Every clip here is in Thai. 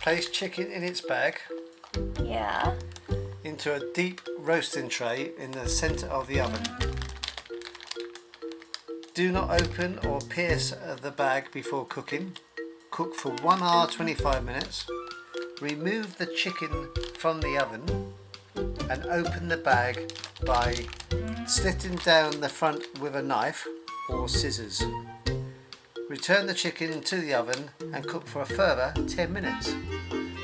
Place chicken in its bag Yeah. into a deep roasting tray in the center of the oven. Do not open or pierce the bag before cooking. Cook for 1 hour 25 minutes. Remove the chicken from the oven and open the bag by slitting down the front with a knife or scissors. Return the chicken to the oven and cook for a further 10 minutes.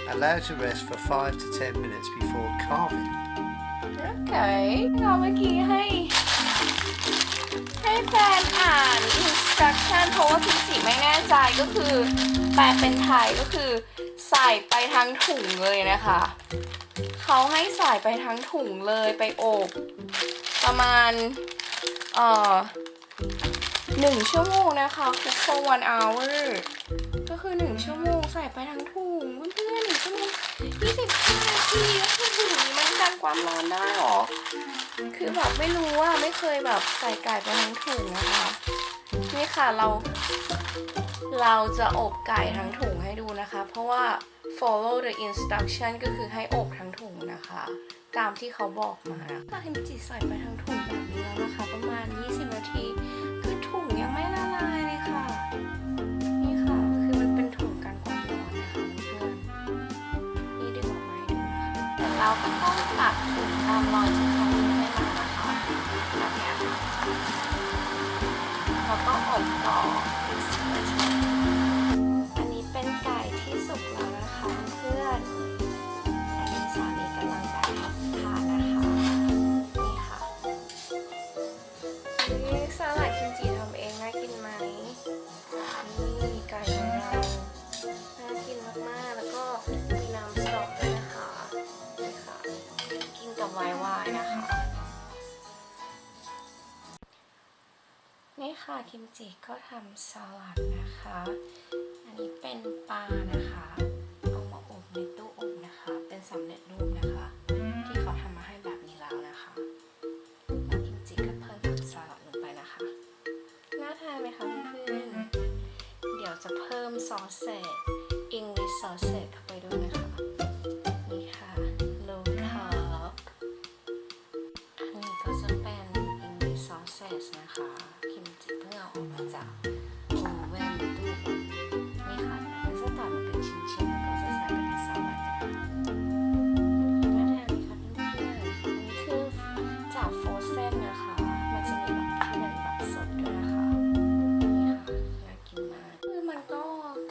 Allow to rest for 5 to 10 minutes before carving. โอเคเราเมื่อกี้ให้ ให้แฟนอ่าน instruction เพราะว่าพิมจิไม่แน่ใจก็คือ แปลเป็นไทยก็คือ ใส่ไปทั้งถุงเลยนะคะ เขาให้ใส่ไปทั้งถุงเลยไปอบ ประมาณ เอ่อหนึ่งชั่วโมงนะคะ cook for one hour ก็คือหนึ่งชั่วโมงใส่ไปทั้งถุงเพื่อนๆหนึ่งชั่วโมงยี่สิบห้านาทีแล้วคือถุงนี้มันกันความร้อนได้หรอ คือแบบไม่รู้ว่าไม่เคยแบบใส่ไก่ไปทั้งถุงนะคะ นี่ค่ะเรา เราจะอบไก่ทั้งถุงให้ดูนะคะ เพราะว่า follow the instruction ก็คือให้อบทั้งถุงนะคะ ตามที่เขาบอกมาถ้าคิมจิใส่ไปทั้งถุงแบบนี้แล้วนะคะ ประมาณ 20 นาทีคือถุงยังไม่ละลายเลยค่ะ นี่ค่ะคือมันเป็นถุงกันความร้อนนะคะเพื่อนนี่ดึงออกมาให้ดูนะคะแต่เราก็ต้องตัดถุงตามรอยที่ แล้วก็อบต่ออันนี้เป็นไก่ที่สุกแล้วนะคะเพื่อนอันนี้สามีกำลังแบบทานนะคะนี่ค่ะนี่สลัดคิมจิทำเองน่ากินไหมนี่ไก่ของเราน่ากินมากๆแล้วก็มีน้ำสต๊อกด้วยนะคะนี่ค่ะกินกับไวน์ไวน์นะคะ นี่ค่ะคิมจิก็ทำสลัดนะคะ อันนี้เป็นปลานะคะ เอามาอบในตู้อบนะคะ เป็นสำเร็จรูปนะคะ ที่เขาทำมาให้แบบนี้แล้วนะคะแล้วคิมจิก็เพิ่มผักสลัดลงไปนะคะ น่าทานไหมคะเพื่อนเดี๋ยวจะเพิ่มซอสเศษ English sausage เข้าไปด้วยนะคะ นี่ค่ะ low carb อันนี้ก็จะเป็น English sausage นะคะ ชิ้นๆแล้วก็จะใส่ไปในสลัดนะคะน่าทานไหมคะเพื่อนๆอันนี้คือจากโฟเซนนะคะ มันจะมีแบบที่เป็นแบบสดด้วยนะคะ นี่ค่ะน่ากินมากคือมันก็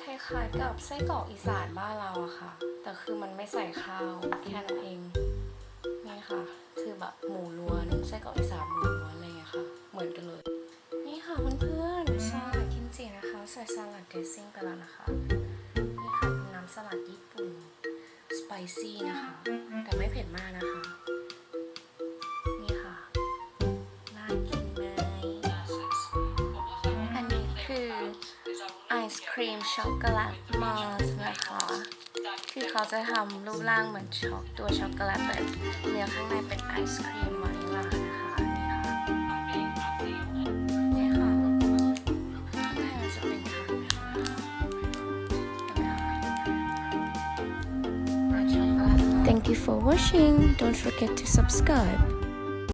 คล้ายๆกับไส้กรอกอีสานบ้านเราอะค่ะ แต่คือมันไม่ใส่ข้าวแค่นั้นเอง นี่ค่ะ คือแบบหมูล้วนไส้กรอกอีสานหมูล้วนอะไรอย่างเงี้ยค่ะ เหมือนกันเลย นี่ค่ะเพื่อนๆสลัดกิมจินะคะ ใส่สลัดเดซซิ่งไปแล้วนะคะ สลัดญี่ปุ่น สไปซี่นะคะ แต่ไม่เผ็ดมากนะคะนี่ค่ะน่ากินไหมอันนี้คือไอศครีมช็อกโกแลตมอสนะคะคือเขาจะทำรูปร่างเหมือนช็อกตัวช็อกโกแลตแต่เนื้อข้างในเป็นไอศครีมวา Thank you for watching. Don't forget to subscribe.